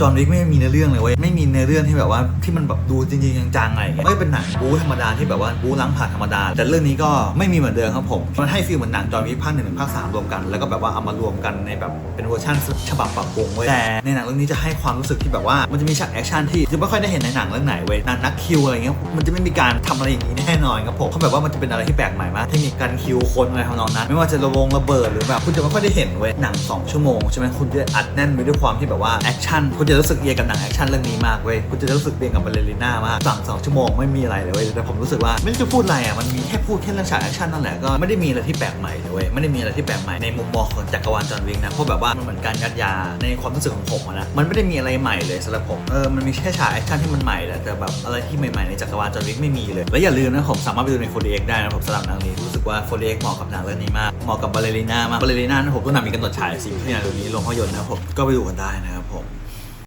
จอห์นวิกไม่มีเนื้อเรื่องเลยเว้ยไม่มีเนื้อเรื่องที่แบบว่าที่มันแบบดูจริงๆจังๆอะไรเงี้ยไม่เป็นหนังบู๊ธรรมดาที่แบบว่าบู๊ล้างผ่านธรรมดา แต่เรื่องนี้ก็ไม่มีเหมือนเดิมครับผมมันให้ฟีลเหมือนหนังจอห์นวิกภาคหนึ่งถึงภาคสามรวมกัน แล้วก็แบบว่าเอามารวมกันในแบบเป็นเวอร์ชันฉบับปรับปรุงเว้ยแต่ในหนังเรื่องนี้จะให้ความรู้สึกที่แบบว่ามันจะมีฉากแอคชั่นที่คือไม่ค่อยได้เห็นในหนังเรื่องไหนเว้ยนักคิวอะไรเงี้ยมันจะไม่มีการทำอะไรอย่างนี้แน่นอนครับผมเพราแบบว่ามันจะเป็นอะไรที่แปลกใหม่มากทคนิคการคิวคนอะไรทำนองนั้นไม่ว่าจะระวงระเบิดหรือแบบคุณจะไม่ค่อยได้เห็นเว้ยหนัง 2 ชั่วโมงใช่ไหมคุณจะอัดแน่นไปด้วยความที่แบบว่าแอคชั่นคุณจะรู้สึกเอียกับหนังแอคชั่นเรื่องนี้มากเว้ยคุณจะรู้สึกเอียกับบาเลริน่ามากสั่งสองชั่วโมงไม่มีอะไรเลยเว้ยแต่ผมรู้สึกว่าไม่จะพูดอะไรอะมันมีแค่พูดแค่เรื่องฉากแอคชั่นนั่นแหละก็ไม่ได้มีอะไรที่แปลกใหม่เลยเว้ยไม่ได้มีอะไรที่แปลกใหม่ในมุมมองของจักรวาลจอห์นวิกนะเพราะแบบว่ามันเหมือนการยัดยาในความรู้สึกของผมอะนะมันไม่ได้มีอะไรใหม่เลยสำหรับผมเออมันมีแค่ฉากแอคชั่นที่มันใหม่แหละแต่แบบอะไรที่ใหม่ๆในจักรวาลจอห์นวิกไม่มีเลยและอย่าลืมนะผมสามารถไปดูใน 4DX ได้นะผมสำหรับหนังนี้รู้สึกว่า 4DX เหมาะกับหนังเรื่องนี้มากเหมาะกับบาเลริน่ามากบาเลริน่านะผมต้องนำมีกำหนดฉายสิงที่ในเรื่องนี้ลงภาพยนตร์นะผมก็ไปดูกันได้นะครับผม